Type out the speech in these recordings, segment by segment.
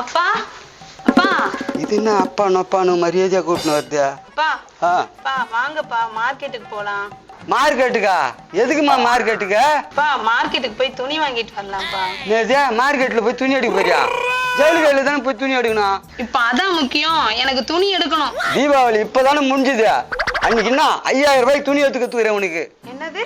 அப்பா அப்பா. இது என்ன அப்பா நொப்பானு மரியாதையா கூட்டின்னு வருது? அப்பா ஆ. அப்பா வாங்கப்பா மார்க்கெட்டுக்கு போலாம். மார்க்கெட்டுக்கா? எதுக்குமா மார்க்கெட்டுக்கு? அப்பா மார்க்கெட்டுக்கு போய் துணி வாங்கிட்டு வரலாம்ப்பா. நேதே மார்க்கெட்ல போய் துணி எடுக்க போறியா? ஜவுளிக்கடையில தானே போய் துணி எடுக்கணும்? இப்ப அதான் முக்கியம். எனக்கு துணி எடுக்கணும். தீபாவளி இப்பதானே முடிஞ்சுது. அன்னைக்கு என்ன ஐயாயிரம் ரூபாய்க்கு துணி எடுத்து கத்துக்கிறேன் உனக்கு. என்னது?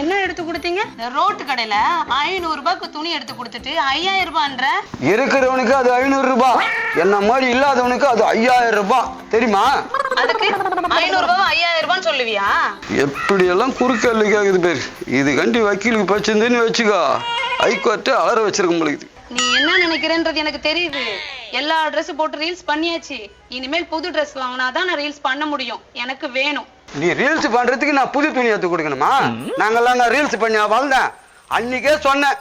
என்ன எடுத்து கொடுத்தீங்க? ரோட்டு கடையில ஐநூறு ரூபாய்க்கு துணி எடுத்து கொடுத்துட்டு ஐயாயிரம் ரூபான்ற. இருக்கிறவனுக்கு அது ஐநூறு ரூபாய் என்ன மாதிரி இல்லாதவனுக்கு அது ஐயாயிரம் ரூபாய் தெரியுமா? அதுக்கு ஐநூறு ரூபாய் ஐயாயிரம் ரூபான்னு சொல்லுவியா? எப்படி எல்லாம் குறுக்கல்லு கேக்குது பேர். இது கண்டி வக்கீலுக்கு பச்சுதுன்னு வச்சுக்கோ. ஹைகோர்ட்டு அலற வச்சிருக்க முடியுது நீ என்ன நினைக்கிறேன்றது எனக்கு தெரியுது. எல்லா ட்ரெஸ் போட்டு ரீல்ஸ் பண்ணியாச்சு. இனிமேல் புது Dress வாங்கினாதான் நான் ரீல்ஸ் பண்ண முடியும். எனக்கு வேணும். நீ ரீல்ஸ் பண்றதுக்கு நான் புது துணி எடுத்து கொடுக்கணுமா? நாங்கெல்லாம் நான் ரீல்ஸ் பண்ணி வளர்ந்தேன் அன்னைக்கே சொன்னேன்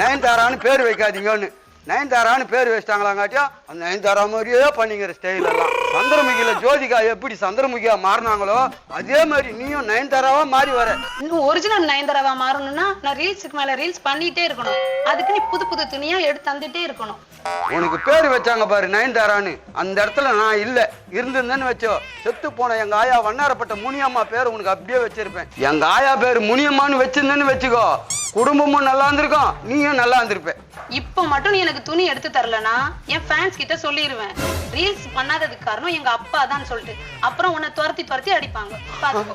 நயன்தாரான்னு பேர் வைக்காதீங்கன்னு. நயன்தாரான்னு பேர் வச்சிட்டாங்களாங்காட்டியும் அந்த நயன்தாரா மாதிரியே பண்ணிக்கிற ஸ்டைல் எல்லாம். சந்திரமுகியில ஜோதிகா எப்படி சந்திரமுகியா மாறினாங்களோ அதே மாதிரி நீயும் நயன்தாராவா மாறி வர. இன்னும் ஒரிஜினல் நயன்தாராவா மாறணும்னா நான் ரீல்ஸுக்கு மேல ரீல்ஸ் பண்ணிட்டே இருக்கணும். அதுக்கு நீ புது புது துணியா எடுத்து தந்துட்டே இருக்கணும். உனக்கு பேர் வச்சாங்க பாரு நயன்தாரான்னு. அந்த இடத்துல நான் இல்ல. இருந்திருந்தேன்னு வச்சோ. செத்து போன எங்க ஆயா வண்ணாரப்பட்ட முனியம்மா பேர் உனக்கு அப்படியே வச்சிருப்பேன். எங்க ஆயா பேர் முனியம்மான்னு வச்சிருந்தேன்னு வச்சுக்கோ. குடும்பமும் நல்லா இருந்திருக்கும் நீயும் நல்லா இருந்திருப்ப. இப்போ மட்டும் நீ எனக்கு துணி எடுத்து தரலனா என் ஃபேன்ஸ் கிட்ட சொல்லிடுவேன் ரீல்ஸ் பண்ணாததுக்கு காரணம் எங்க அப்பா தான் சொல்லிட்டு. அப்புறம் உன்னை துரத்தி துரத்தி அடிப்பாங்க. பாத்துக்கோ.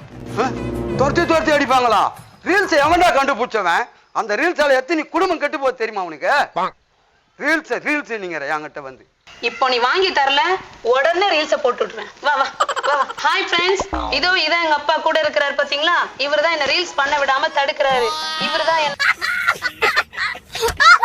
துரத்தி துரத்தி அடிப்பாங்களா? ரீல்ஸ் எவன்டா கண்டுபிடிச்சவன்? அந்த ரீல்ஸால எத்தனை குடும்பம் கெட்டு போகுது தெரியுமா உனக்கு? ரீல்ஸ் ரீல்ஸ் நீங்க என்கிட்ட வந்து. இப்போ நீ வாங்கி தரல உடனே ரீல்ஸ போட்டு விட்டுருவேன். வா வா வா வா. ஹாய் ஃப்ரெண்ட்ஸ் இதோ இதான் எங்க அப்பா கூட இருக்கிறாரு பாத்தீங்களா? இவர்தான் என்ன ரீல்ஸ் பண்ண விடாம தடுக்கிறாரு. இவர்தான் என்ன